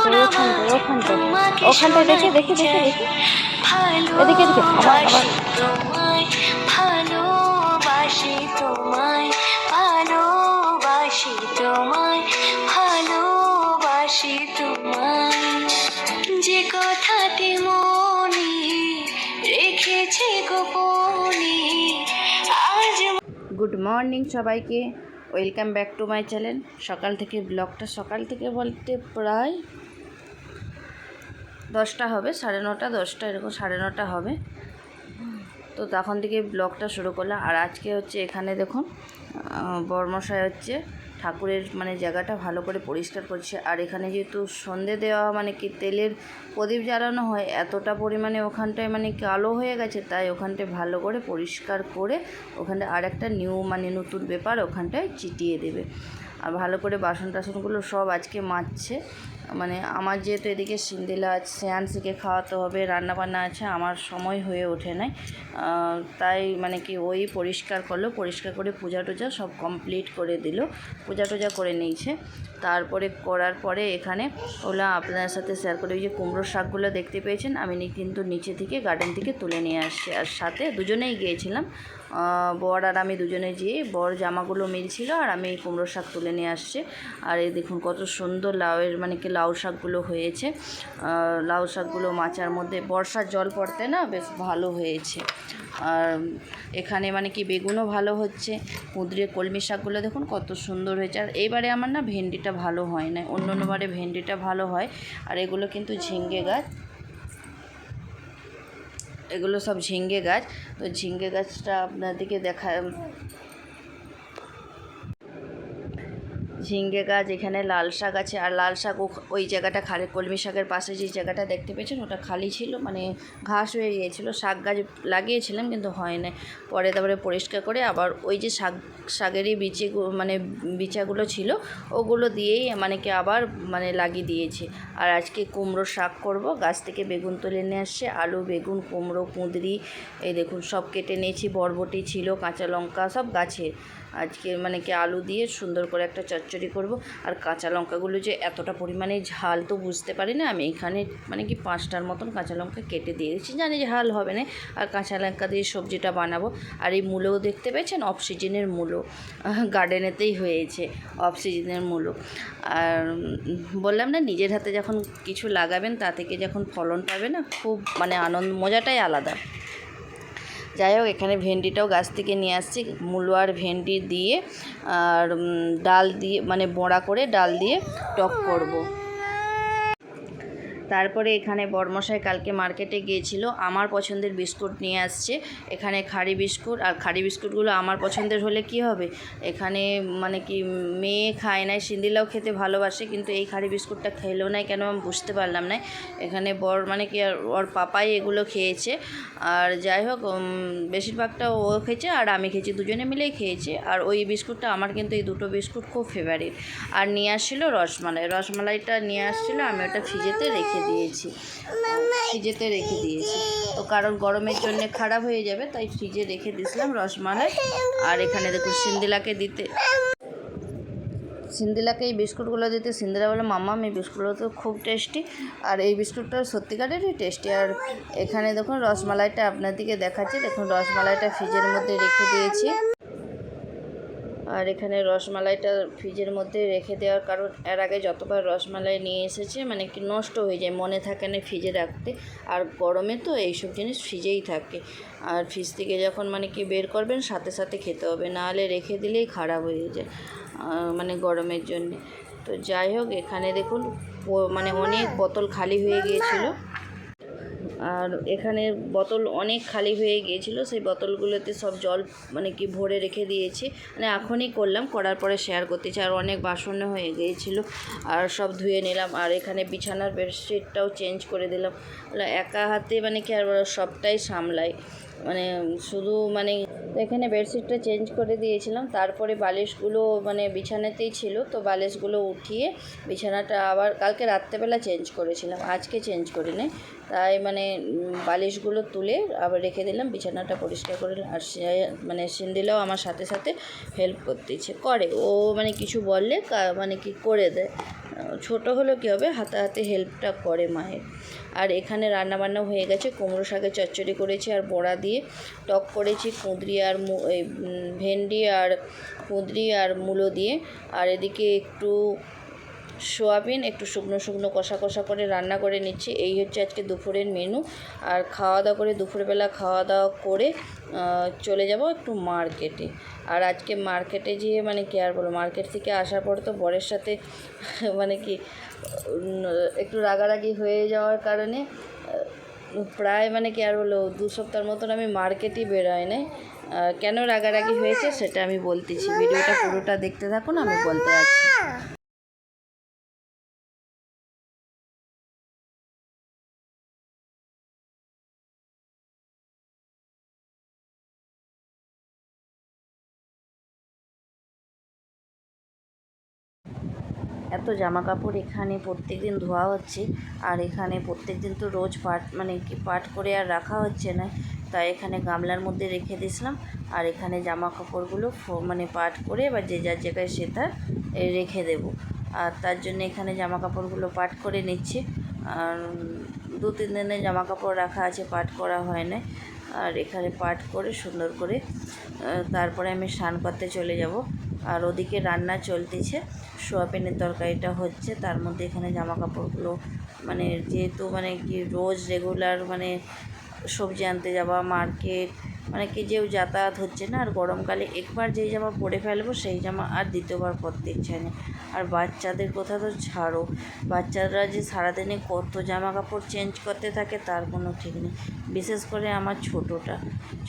ওখানটায় ওখানটায় ওখানটায় ওখানটায় দেখে দেখে দেখে। দেখে এদিকে এদিকে। আবার আবার তোমায় ভালোবাসি তোমায় ভালোবাসি তোমায় ভালোবাসি তোমায় যে কথাটি মনে রেখেছি গোপনে আজ গুড মর্নিং সবাইকে। Welcome back to my channel. সকাল থেকে ব্লগটা সকাল থেকে বলতে প্রায় দশটা হবে সাড়ে নটা দশটা এরকম সাড়ে নটা হবে। তো তখন থেকে ব্লগটা শুরু করলাম। আর আজকে হচ্ছে এখানে দেখুন আহ, বর্মশাই হচ্ছে ঠাকুরের মানে জায়গাটা ভালো করে পরিষ্কার করছে। আর এখানে যেহেতু সন্ধে দেওয়া মানে কি তেলের প্রদীপ জ্বালানো হয় এতটা পরিমাণে ওখানটায় মানে কালো হয়ে গেছে তাই ওখানটায় ভালো করে পরিষ্কার করে ওখানটায় আর একটা নিউ মানে নতুন ব্যাপার ওখানটায় চিটিয়ে দেবে। আর ভালো করে বাসন টাসনগুলো সব আজকে মাজছে। মানে আমার যেহেতু এদিকে সিন্দিলা আছে শ্রেয়াংশীকে খাওয়াতে হবে রান্না বান্না আছে, আমার সময় হয়ে ওঠে নাই। তাই মানে কি ওই পরিষ্কার করল, পরিষ্কার করে পূজা টুজা সব কমপ্লিট করে দিল পূজা টুজা করে নিয়েছে। তারপরে করার পরে এখানে ওগুলো আপনার সাথে শেয়ার করে ওই যে কুমড়োর শাকগুলো দেখতে পেয়েছেন, আমি কিন্তু নিচে থেকে গার্ডেন থেকে তুলে নিয়ে আসছি। আর সাথে দুজনেই গিয়েছিলাম বর আর আমি দুজনে যেয়ে বর জামাগুলো মিলছিল আর আমি কুমড়ো শাক তুলে নিয়ে আসছি। আর এই দেখুন কত সুন্দর লাউয়ের মানে কি লাউ শাকগুলো হয়েছে। লাউ শাকগুলো মাচার মধ্যে বর্ষার জল পড়তে না বেশ ভালো হয়েছে। আর এখানে মানে কি বেগুনও ভালো হচ্ছে। কুঁদরে কলমি শাকগুলো দেখুন কত সুন্দর হয়েছে। আর এইবারে আমার না ভেন্ডিটা ভালো হয় না অন্য অন্যবারে ভেন্ডিটা ভালো হয়। আর এগুলো কিন্তু ঝিঙ্গে গাছ। এগুলো সব ঝিঙ্গে গাছ। তো ঝিঙ্গে গাছটা আপনাদেরকে দেখা ঝিঙ্গে গাছ, এখানে লাল শাক আছে। আর লাল শাক ওই জায়গাটা খালি, কলমি শাকের পাশে যে জায়গাটা দেখতে পেয়েছেন, ওটা খালি ছিল। মানে ঘাস হয়ে গিয়েছিল। শাক গাছ লাগিয়েছিলাম, কিন্তু হয় না পরে তারপরে পরিষ্কার করে আবার ওই যে শাক, শাকেরই বিচে মানে বিচাগুলো ছিল, ওগুলো দিয়েই মানে কি আবার মানে লাগিয়ে দিয়েছি। আর আজকে কুমড়ো শাক করব। গাছ থেকে বেগুন তুলে নিয়ে আসছে, আলু, বেগুন, কুমড়ো, কুঁদরি, এই দেখুন, সব কেটে নিয়েছি। বরবটি ছিল, কাঁচা লঙ্কা, সব গাছে আজকে মানে কি আলু দিয়ে সুন্দর করে একটা চচ্চড়ি করব। আর কাঁচা লঙ্কাগুলো যে এতটা পরিমাণে ঝাল তো বুঝতে পারি না। আমি এখানে মানে কি পাঁচটার মতন কাঁচা লঙ্কা কেটে দিয়েছি জানি ঝাল হবে না। আর কাঁচা লঙ্কা দিয়ে সবজিটা বানাবো। আর এই মূলোও দেখতে পেয়েছেন? অফ সিজনের মূলো গার্ডেনেতেই হয়েছে অফ সিজনের মূলো আর বললাম না, নিজের হাতে যখন কিছু লাগাবেন, তা থেকে যখন ফলন পাবে না, খুব মানে আনন্দ, মজাটাই আলাদা। যাই হোক, এখানে ভেন্ডিটাও গাছ থেকে নিয়ে আসছি মূলো আর ভেন্ডি দিয়ে আর ডাল দিয়ে মানে বড়া করে ডাল দিয়ে টক করব। তারপরে এখানে বর্মশাই কালকে মার্কেটে গিয়েছিল, আমার পছন্দের বিস্কুট নিয়ে আসছে। এখানে খাড়ি বিস্কুট, আর খাড়ি বিস্কুটগুলো আমার পছন্দের হলে কি হবে? এখানে মানে কি মেয়ে খায় নাই, সিন্দিলাও খেতে ভালোবাসে, কিন্তু এই খাড়ি বিস্কুটটা খেলেও নাই কেন আমি বুঝতে পারলাম না। এখানে বর মানে কি আর ওর পাপাই এগুলো খেয়েছে। আর যাই হোক বেশিরভাগটা ও খেয়েছে আর আমি খেয়েছি, দুজনে মিলেই খেয়েছে। আর ওই বিস্কুটটা আমার কিন্তু এই দুটো বিস্কুট খুব ফেভারিট আর নিয়ে আসছিল রসমালাই, রসমালাইটা নিয়ে আসছিল, আমি ওটা ফ্রিজেতে রেখে দিয়েছি। ফ্রিজেতে রেখে দিয়েছি। তো কারণ গরমের জন্য খারাপ হয়ে যাবে, তাই ফ্রিজে রেখে দিয়েছিলাম রসমালাই। আর এখানে দেখুন সিন্দিলাকে দিতে। সিন্দিলাকে এই বিস্কুটগুলো দিতে। সিন্দিলা বলে, মাম্মা এই বিস্কুটগুলো তো খুব টেস্টি। আর এই বিস্কুটটা সত্যিকারেরই টেস্টি। আর এখানে দেখুন রসমালাইটা আপনাদেরকে দেখাচ্ছি। দেখুন রসমালাইটা ফ্রিজের মধ্যে রেখে দিয়েছি। আর এখানে রসমালাইটা ফ্রিজের মধ্যে রেখে দেওয়ার কারণ, এর আগে যতবার রসমালাই নিয়ে এসেছে মানে কি নষ্ট হয়ে যায়, মনে থাকে না ফ্রিজে রাখতে। আর গরমে তো এইসব জিনিস ফ্রিজেই থাকে। আর ফ্রিজ থেকে যখন মানে কি বের করবেন, সাথে সাথে খেতে হবে, নাহলে রেখে দিলেই খারাপ হয়ে যায় মানে গরমের জন্য। তো যাই হোক, এখানে দেখুন মানে অনেক বোতল খালি হয়ে গিয়েছিল। আর এখানে বোতল অনেক খালি হয়ে গিয়েছিল, সেই বোতলগুলোতে সব জল মানে কি ভরে রেখে দিয়েছি। মানে এখনই করলাম, করার পরে শেয়ার করতে চাই। আর অনেক বাসন্য হয়ে গিয়েছিল, আর সব ধুয়ে নিলাম। আর এখানে বিছানার বেডশিটটাও চেঞ্জ করে দিলাম। একা হাতে মানে কি আর সবটাই সামলাই মানে শুধু মানে তো এখানে বেডশিটটা চেঞ্জ করে দিয়েছিলাম। তারপরে বালিশগুলো মানে বিছানাতেই ছিল, তো বালিশগুলো উঠিয়ে বিছানাটা আবার কালকে রাত্রেবেলা চেঞ্জ করেছিলাম, আজকে চেঞ্জ করি নাই তাই মানে বালিশগুলো তুলে আবার রেখে দিলাম, বিছানাটা পরিষ্কার করে আর মানে সিন্দিলাও আমার সাথে সাথে হেল্প করতেছে, করে। ও মানে কিছু বললে মানে কি করে দেয়। ছোট হলে কী হবে? হাতে হাতে হেল্পটা করে মায়ের। আর এখানে রান্নাবান্না হয়ে গেছে। কুমড়ো শাকের চচ্চড়ি করেছি আর বড়া দিয়ে। টক করেছি কুঁদরি আর ভেন্ডি আর কুঁদরি আর মূলো দিয়ে। আর এদিকে একটু সোয়াবিন একটু শুকনো শুকনো কষা কষা করে রান্না করে নিচ্ছি। এই হচ্ছে আজকে দুপুরের মেনু আর খাওয়া দাওয়া করে দুপুরবেলা খাওয়া দাওয়া করে চলে যাব একটু মার্কেটে আর আজকে মার্কেটে যেয়ে মানে কি আর বলো মার্কেট থেকে আসার পর তো বরের সাথে মানে কি একটু রাগারাগি হয়ে যাওয়ার কারণে প্রায় মানে কি আর বলো দু সপ্তাহের মতন আমি মার্কেটই বেরোয় নাই। কেন রাগারাগি হয়েছে সেটা আমি বলতেছি। ভিডিওটা পুরোটা দেখতে থাকুন আমি বলতে আছি এত জামা কাপড় এখানে প্রত্যেক দিন ধোয়া হচ্ছে। আর এখানে প্রত্যেক দিন তো রোজ পাট মানে কি পাট করে আর রাখা হচ্ছে না। তাই এখানে গামলার মধ্যে রেখে দিয়েছিলাম। আর এখানে জামা কাপড়গুলো মানে পাট করে বা যে যার জায়গায় সেটা এ, রেখে দেব। আর তার জন্য এখানে জামা কাপড়গুলো পাট করে নিচ্ছি। আর দু তিন দিনের জামা কাপড় রাখা আছে পাট করা হয় না আর এখানে পাট করে সুন্দর করে তারপরে আমি স্নান করতে চলে যাব। আর ওদিকে রান্না চলতেছে। সোয়াবিনের তরকারিটা হচ্ছে, তার মধ্যে এখানে জামা কাপড়গুলো মানে যেহেতু মানে কি রোজ রেগুলার মানে সবজি আনতে যাওয়া মার্কেট মানে কি যেও যাতায়াত হচ্ছে না, আর গরমকালে একবার যেই জামা পরে ফেলব, সেই জামা আর দ্বিতীয়বার পরতে ইচ্ছা নেই। আর বাচ্চাদের কথা তো ছাড়ো, বাচ্চারা যে সারাদিনে কত জামা কাপড় চেঞ্জ করতে থাকে, তার কোনো ঠিক নেই। বিশেষ করে আমার ছোটোটা।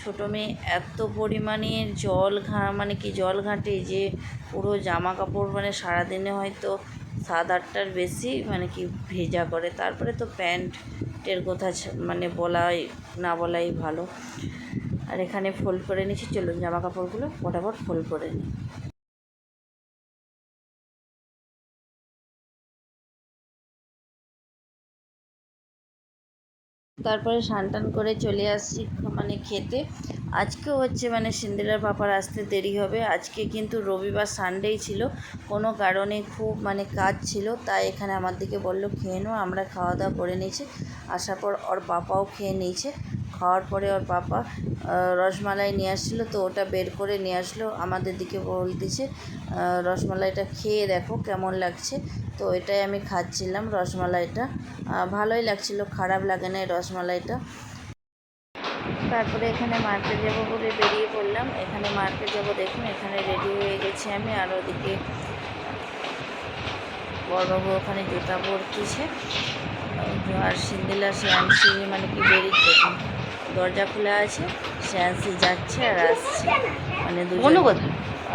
ছোটো মেয়ে এত পরিমাণে জল ঘা মানে কি জল ঘাঁটে যে পুরো জামা কাপড় মানে সারাদিনে হয়তো সাত আটটার বেশি মানে কি ভেজা করে। তারপরে তো প্যান্টের কথা মানে বলাই, না বলাই ভালো। আর এখানে ফোল্ড করে নিচ্ছি, চলুন জামা কাপড়গুলো ফটাফট ফোল্ড করে নিই। তারপরে টান করে চলে আসছি মানে খেতে। আজকেও হচ্ছে মানে সিন্দিরার পাপার আসতে দেরি হবে। আজকে কিন্তু রবিবার সানডেই ছিল, কোনো কারণে খুব মানে কাজ ছিল, তাই এখানে আমার দিকে বলল, খেয়ে নাও, আমরা খাওয়া দাওয়া করে নিয়েছি। আসার পর ওর পাপাও খেয়ে নিয়েছে। খাওয়ার পরে ওর পাপা রসমালাই নিয়ে আসছিল, তো ওটা বের করে নিয়ে আসলো, আমাদের দিকে বলতেছে রসমালাইটা খেয়ে দেখো কেমন লাগছে। তো এটাই আমি খাচ্ছিলাম রসমালাইটা। ভালোই লাগছিল, খারাপ লাগে না এই রসমালাইটা। তারপরে এখানে মার্কেট যাব বলে বেরিয়ে পড়লাম। এখানে মার্কেট যাব দেখুন, এখানে রেডি হয়ে গেছি আমি, আর ওদিকে বড়বাবু ওখানে জুতা পরতেছে। আর সিন্দিলা শ্যান্সি মানে কি বেরিয়ে দেখুন দরজা খোলা আছে শ্যান্সি যাচ্ছে আর আসছে। মানে দুজন।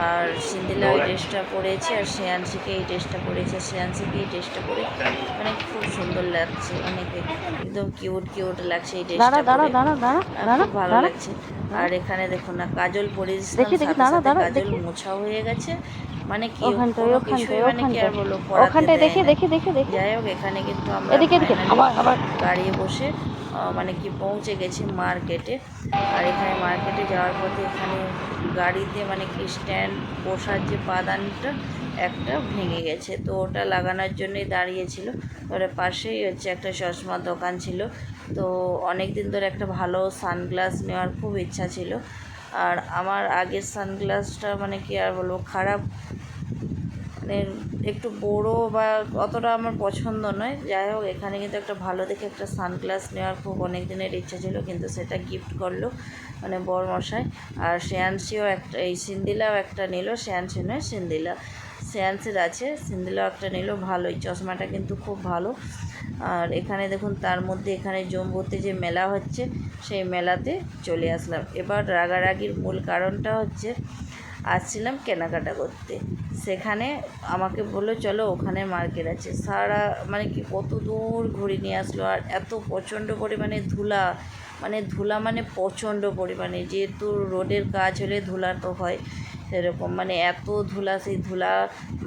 আর সিন্দিলা ওই ড্রেসটা পরেছে আর শ্রেয়াংশীকে এই ড্রেসটা পরেছে শ্রেয়াংশীকে এই ড্রেসটা পরে মানে খুব সুন্দর লাগছে অনেকে একদম কিউট কিউট লাগছে এই ড্রেসটা খুব ভালো লাগছে। আর এখানে দেখুন না কাজল দেখি, দেখি, দাঁড়া, কাজল মোছা হয়ে গেছে। মানে কি কোনো কিছুই মানে কি আর বলব পড়াতে দেখি দেখি দেখি দেখি। যাই হোক এখানে কিন্তু আমরা এদিকে এদিকে finally আবার আবার। গাড়ি বসে মানে কি পৌঁছে গেছি মার্কেটে। আর এখানে মার্কেটে যাওয়ার পথে এখানে গাড়িতে মানে কি স্ট্যান্ড বসার যে পাদানটা, একটা ভেঙে গেছে। তো ওটা লাগানোর জন্যই দাঁড়িয়েছিল। তারপরে পাশেই হচ্ছে একটা চশমার দোকান ছিল। তো অনেক দিন ধরে একটা ভালো সানগ্লাস নেওয়ার খুব ইচ্ছা ছিল। আর আমার আগের সানগ্লাসটা মানে কি আর বলব, খারাপ একটু বড় বা অতটা আমার পছন্দ নয়। যাই হোক, এখানে কিন্তু একটা ভালো দেখে একটা সানগ্লাস নেওয়ার খুব অনেক দিনের ইচ্ছা ছিল, কিন্তু সেটা গিফট করল মানে বর মশাই আর শ্রেয়াংশীও একটা, এই সিন্দিলাও একটা নিল শ্রেয়াংশী নয়, সিন্দিলা। শ্রেয়াংশীর আছে, সিন্দিলাও একটা নিল, ভালোই, চশমাটা কিন্তু খুব ভালো। আর এখানে দেখুন, তার মধ্যে এখানে জম্বুতে যে মেলা হচ্ছে, সেই মেলাতে চলে আসলাম। এবার রাগারাগির মূল কারণটা হচ্ছে আসছিলাম কেনাকাটা করতে। সেখানে আমাকে বলল, চলো ওখানে মার্কেট আছে। সারা মানে কি কত দূর ঘুরে নিয়ে আসলো, আর এত প্রচণ্ড পরিমাণে ধুলা। মানে ধুলা মানে প্রচণ্ড পরিমাণে, যেহেতু রোডের কাজ হলে ধুলা তো হয় সেরকম। মানে এত ধুলা, সেই ধুলা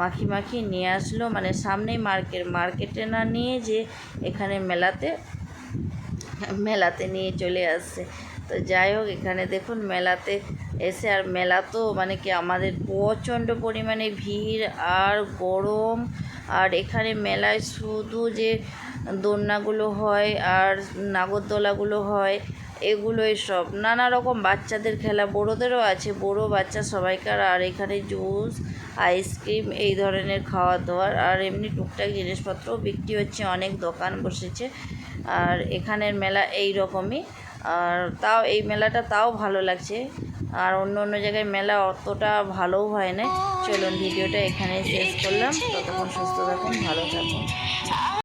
মাখি মাখি নিয়ে আসলো মানে সামনেই মার্কেট। মার্কেটে না নিয়ে যে এখানে মেলাতে মেলাতে নিয়ে চলে আসছে। তো যাই হোক, এখানে দেখুন মেলাতে এসে আর মেলা তো মানে কি আমাদের প্রচণ্ড পরিমাণে ভিড় আর গরম। আর এখানে মেলায় শুধু যে দোলনাগুলো হয় আর নাগরদোলাগুলো হয়, এগুলোই সব। নানা রকম বাচ্চাদের খেলা, বড়োদেরও আছে, বড়ো বাচ্চা সবাইকার। আর এখানে জুস, আইসক্রিম, এই ধরনের খাওয়া দাওয়ার আর এমনি টুকটাক জিনিসপত্রও বিক্রি হচ্ছে, অনেক দোকান বসেছে। আর এখানের মেলা এই রকমই আর তাও এই মেলাটা তাও ভালো লাগছে। আর অন্য অন্য জায়গায় মেলা অতটা ভালোও হয় না। চলুন ভিডিওটা এখানে শেষ করলাম। ততক্ষণ সুস্থ থাকুন, ভালো থাকুন।